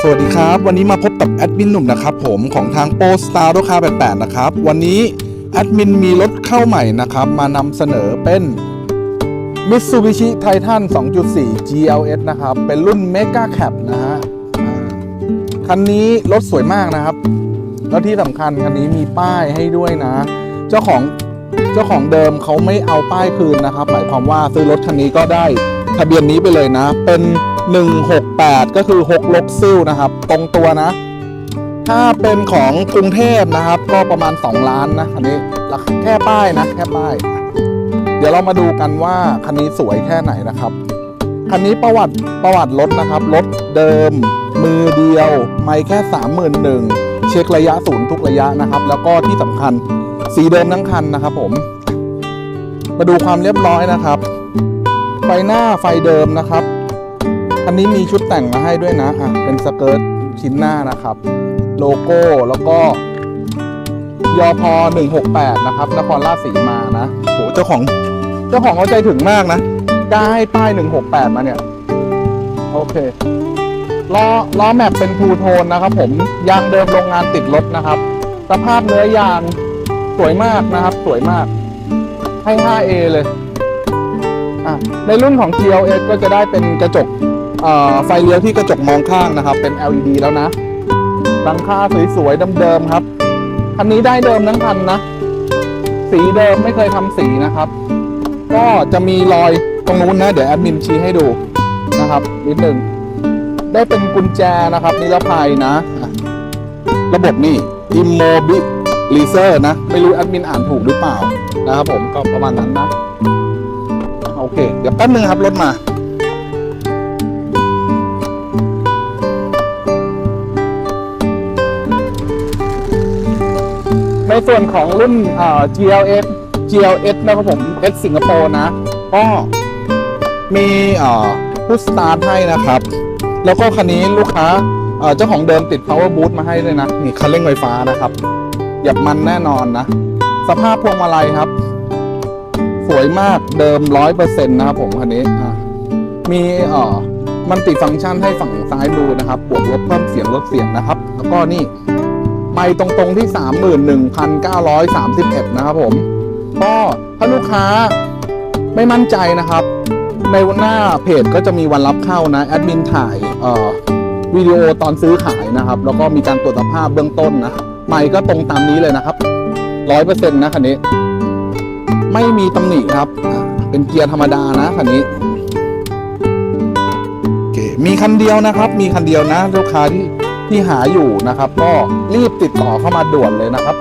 สวัสดีครับ วันนี้มาพบกับแอดมินหนุ่มนะครับผมของทางโปสตาร์รถคา88 นะครับ วันนี้แอดมินมีรถเข้าใหม่นะครับ มานำเสนอเป็น Mitsubishi Titan 2.4 GLS นะครับ เป็นรุ่น Mega Cap นะฮะคันนี้รถสวยมากนะครับ แล้วที่สำคัญคันนี้มีป้ายให้ด้วยนะ เจ้าของเจ้าของเดิมเขาไม่เอาป้ายคืนนะครับ หมายความว่าซื้อรถคันนี้ก็ได้ ทะเบียนนี้ไปเลยนะ เป็น 168 ก็คือ 6ลกซิลนะครับ ตรงตัวนะ ถ้าเป็นของกรุงเทพนะครับ ก็ประมาณ 2 ล้านนะคันนี้ราคาแค่ป้ายนะ แค่ป้าย เดี๋ยวเรามาดูกันว่าคันนี้สวยแค่ไหนนะครับ คันนี้ประวัติประวัติรถนะครับ รถเดิม มือเดียว ไม่แค่ 31,000เช็คระยะศูนย์ทุกระยะนะครับ แล้วก็ที่สำคัญสีเดิมทั้งคันนะครับผม มาดูความเรียบร้อยนะครับ ไฟหน้าไฟเดิมนะครับคันนี้มีชุดแต่งมาให้ด้วยนะอะเป็นสเกิร์ตชิ้นหน้านะครับ โลโก้แล้วก็ยอพอ168 นะครับ นครราชสีมานะโหเจ้าของ เจ้าของเขาใจถึงมากนะกล้าให้ป้าย 168 มาเนี่ย โอเคล้อล้อแม็กเป็นทูโทนนะครับ ผมยางเดิมโรงงานติดรถนะครับ สภาพเนื้อยางสวยมากนะครับ สวยมาก ให้ 5A เลย ในรุ่นของ GLS ก็จะได้เป็นกระจกไฟเลี้ยวที่กระจกมองข้างนะครับ เป็น LED แล้วนะหลังคาสวยๆเดิมๆครับ คันนี้ได้เดิมทั้งคันนะ สีเดิมไม่เคยทำสีนะครับ ก็จะมีรอยตรงนู้นนะ เดี๋ยวแอดมินชี้ให้ดูนะครับนิดหนึ่งได้เป็นกุญแจนะครับ นิรภัยนะอะระบบนี่ Immobilizer นะ ไม่รู้แอดมินอ่านถูกหรือเปล่านะครับผมก็ประมาณนั้นนะ อเค เดี๋ยวแป๊บนึงครับรถมาในส่วนของรุ่น GLS GLS นะครับผม S สิงคโปร์นะ ก็มีผู้สตาร์ทให้นะครับ แล้วก็คันนี้ลูกค้าเจ้าของเดิมติด power boot มาให้ด้วยนะ นี่คันเร่งไฟฟ้านะครับเหยียบมันแน่นอนนะ สภาพพวงมาลัยครับ สวยมากเดิมร้อยเปอร์เซ็นต์นะครับผมคันนี้มีเอ่อมันติฟังก์ชันให้ฝั่งซ้ายมือนะครับบวกลบเพิ่มเสียงลดเสียงนะครับ แล้วก็นี่ไม่ตรงๆที่ 31,931 นะครับผมก็ถ้าลูกค้าไม่มั่นใจนะครับในวันหน้าเพจก็จะมีวันรับเข้านะแอดมินถ่ายเอ่อวิดีโอตอนซื้อขายนะครับ แล้วก็มีการตรวจสภาพเบื้องต้นนะไม่ก็ตรงตามนี้เลยนะครับร้อยเปอร์เซ็นต์นะคันนี้ ไม่มีตำหนิครับ เป็นเกียร์ธรรมดานะคันนี้เคมีคันเดียวนะครับ มีคันเดียวนะลูกค้าที่ที่หาอยู่นะครับ ก็รีบติดต่อเข้ามาด่วนเลยนะครับ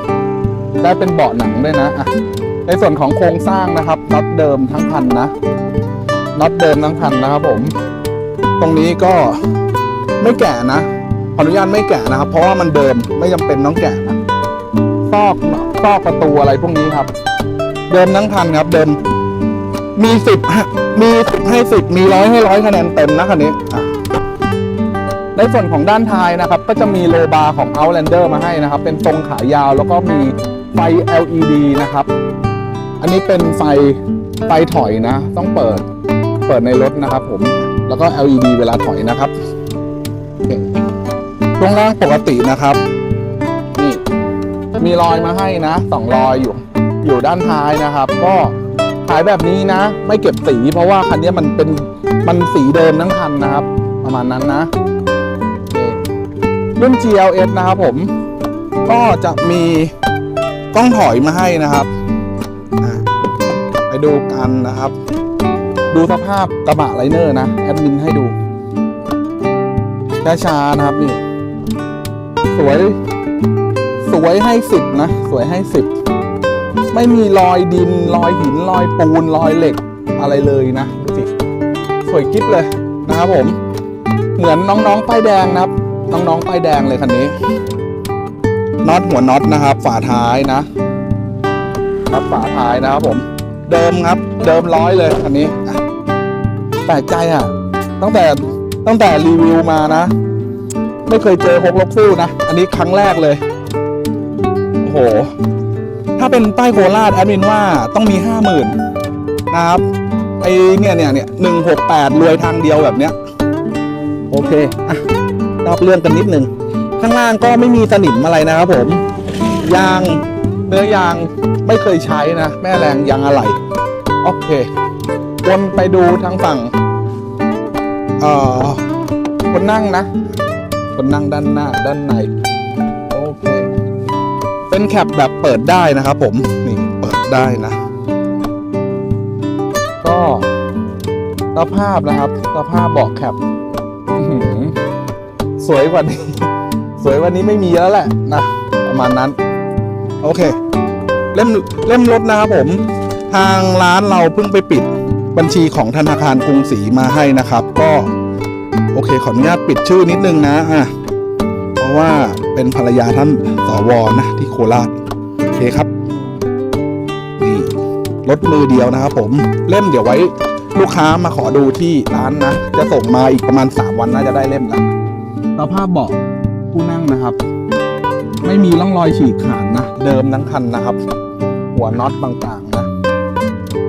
ได้เป็นเบาะหนังด้วยนะะในส่วนของโครงสร้างนะครับน็อตเดิมทั้งคันนะน็อตเดิมทั้งคันนะครับ ผม ตรงนี้ก็ไม่แก่นะขออนุญาตไม่แก่นะครับ เพราะว่ามันเดิมไม่จำเป็นต้องแก่นะซอกซอกประตูอะไรพวกนี้ครับ เดิมทั้งคันครับ เดิม มีสิบมีสิบให้สิบมีร้อยให้ร้อยคะแนนเต็มนะคันนี้ในส่วนของด้านท้ายนะครับ ก็จะมีโลบาร์ของ Outlander มาให้นะครับ เป็นทรงขายาวแล้วก็มีไฟ LED นะครับ อันนี้เป็นไฟไฟถอยนะ ต้องเปิดเปิดในรถนะครับผมแล้วก็ LED เวลาถอยนะครับโอเคช่วงล่างปกตินะครับ นี่ มีรอยมาให้นะสองรอยอยู่ อยู่ด้านท้ายนะครับ ก็ขายแบบนี้นะ ไม่เก็บสี เพราะว่าคันนี้มันเป็นมันสีเดิมทั้งคันนะครับ ประมาณนั้นนะโอเครุ่น GLS นะครับผม ก็จะมีกล้องถอยมาให้นะครับไปดูกันนะครับ ดูสภาพกระบะไลเนอร์นะแอดมินให้ดูช้าๆนะครับนี่ สวย สวยให้สิบนะ สวยให้สิบ ไม่มีรอยดินรอยหินรอยปูนรอยเหล็กอะไรเลยนะดูสิสวยกิ๊บเลยนะครับผม เหมือนน้องๆป้ายแดงนะครับ น้องๆป้ายแดงเลยคันนี้น็อตหัวน็อตนะครับ ฝาท้ายนะครับฝาท้ายนะครับผม เดิมครับ เดิมร้อยเลยคันนี้แปลกใจอะ ตั้งแต่ตั้งแต่รีวิวมานะ ไม่เคยเจอหกลกซิ่นะ อันนี้ครั้งแรกเลยโอ้โห ถ้าเป็นป้ายโคราชแอดมินว่าต้องมีห้าหมื่นนะครับไอเนี่ยเนี่ยเนี่ยหนึ่งหกแปดรวยทางเดียวแบบเนี้ย โอเคอะนอกเรื่องกันนิดนึง ข้างล่างก็ไม่มีสนิมอะไรนะครับผม ยางเนื้อยางไม่เคยใช้นะ แม่แรงยางอะไหล่โอเควนไปดูทางฝั่ง เอ่อคนนั่งนะ คนนั่งด้านหน้าด้านใน เป็นแคปแบบเปิดได้นะครับผม นี่เปิดได้นะ ก็สภาพนะครับสภาพเบาะแคปสวยกว่านี้ สวยกว่านี้ไม่มีแล้วแหละนะ ประมาณนั้น โอเค เล่มเล่มรถนะครับผม ทางร้านเราเพิ่งไปปิดบัญชีของธนาคารกรุงศรีมาให้นะครับ ก็ โอเค ขออนุญาตปิดชื่อนิดนึงนะอะเพราะว่า เป็นภรรยาท่านสวนะที่โคราชโอเคครับนี่รถมือเดียวนะครับผมเล่มเดี๋ยวไว้ลูกค้ามาขอดูที่ร้านนะ จะส่งมาอีกประมาณ 3 วันน่าจะได้เล่มแล้วสภาพเบาะผู้นั่งนะครับ ไม่มีร่องรอยฉีกขาดนะ เดิมทั้งคันนะครับ หัวน็อตต่างๆนะ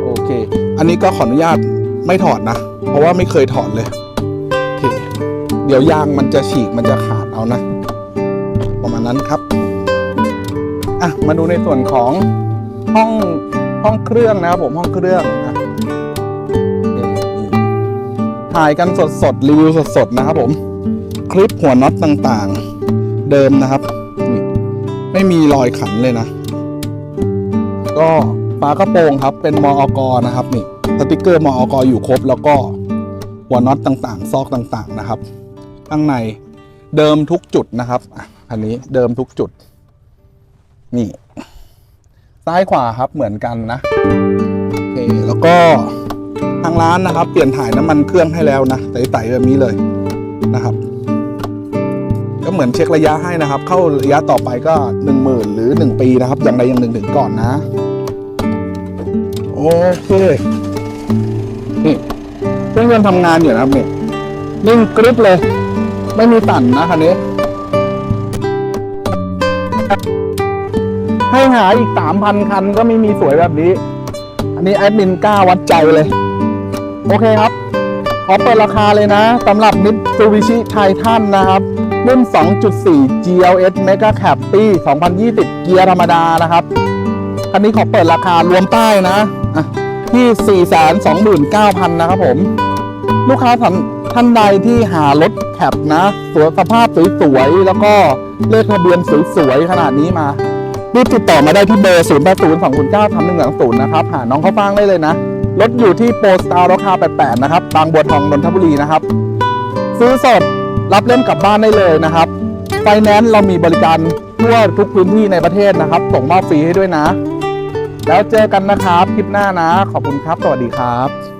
โอเค อันนี้ก็ขออนุญาตไม่ถอดนะ เพราะว่าไม่เคยถอดเลยโอเคเดี๋ยวยางมันจะฉีกมันจะขาดเอานะ ประมาณนั้นครับอะมาดูในส่วนของห้องห้องเครื่องนะครับผมห้องเครื่องอะถ่ายกันสดๆรีวิวสดๆนะครับ ผม คลิปหัวน็อตต่างๆ เดิมนะครับนี่ไม่มีรอยขันเลยนะ ก็ฝากระโปรงครับ เป็นมออกนะครับนี่สติกเกอร์มอกอยู่ครบ แล้วก็หัวน็อตต่างๆ ซอกต่างๆนะครับ ข้างในเดิมทุกจุดนะครับ อันนี้เดิมทุกจุด นี่ ซ้ายขวาครับเหมือนกันนะโอเคแล้วก็ทางร้านนะครับ เปลี่ยนถ่ายน้ำมันเครื่องให้แล้วนะใสๆแบบนี้เลยนะครับ ก็เหมือนเช็คระยะให้นะครับ เข้าระยะต่อไปก็หนึ่งหมื่นหรือหนึ่งปีนะครับ อย่างใดอย่างหนึ่งถึงก่อนนะโอเคนี่เครื่องยนต์ทำงานอยู่นะครับนี่นิ่งกริบเลย ไม่มีตันนะคันนี้ ให้หาอีกสามพันคันก็ไม่มีสวยแบบนี้ อันนี้แอดมินกล้าวัดใจเลย โอเคครับ ขอเปิดราคาเลยนะสำหรับมิตซูบิชิไททันนะครับรุ่น 2.4 GLS Mega Cap ปี2020 เกียร์ธรรมดานะครับ คันนี้ขอเปิดราคารวมป้ายนะอะที่ 429,000 นะครับผม ลูกค้าท่านท่านใดที่หารถแคปนะ สวยสภาพสวยๆ แล้วก็เลขทะเบียนสวยๆ ขนาดนี้มา รีบติดต่อมาได้ที่เบอร์ 0 8 0 2 0 9 3 1 2 0 นะครับ หาน้องเขาฟังได้เลยนะ รถอยู่ที่โปรสตาร์ราคา 88 นะครับ บางบัวทอง นนทบุรีนะครับ ซื้อสด รับเล่มกลับบ้านได้เลยนะครับ ไฟแนนซ์เรามีบริการทั่วทุกพื้นที่ในประเทศนะครับ ส่งมอบฟรีให้ด้วยนะ แล้วเจอกันนะครับ คลิปหน้านะ ขอบคุณครับ สวัสดีครับ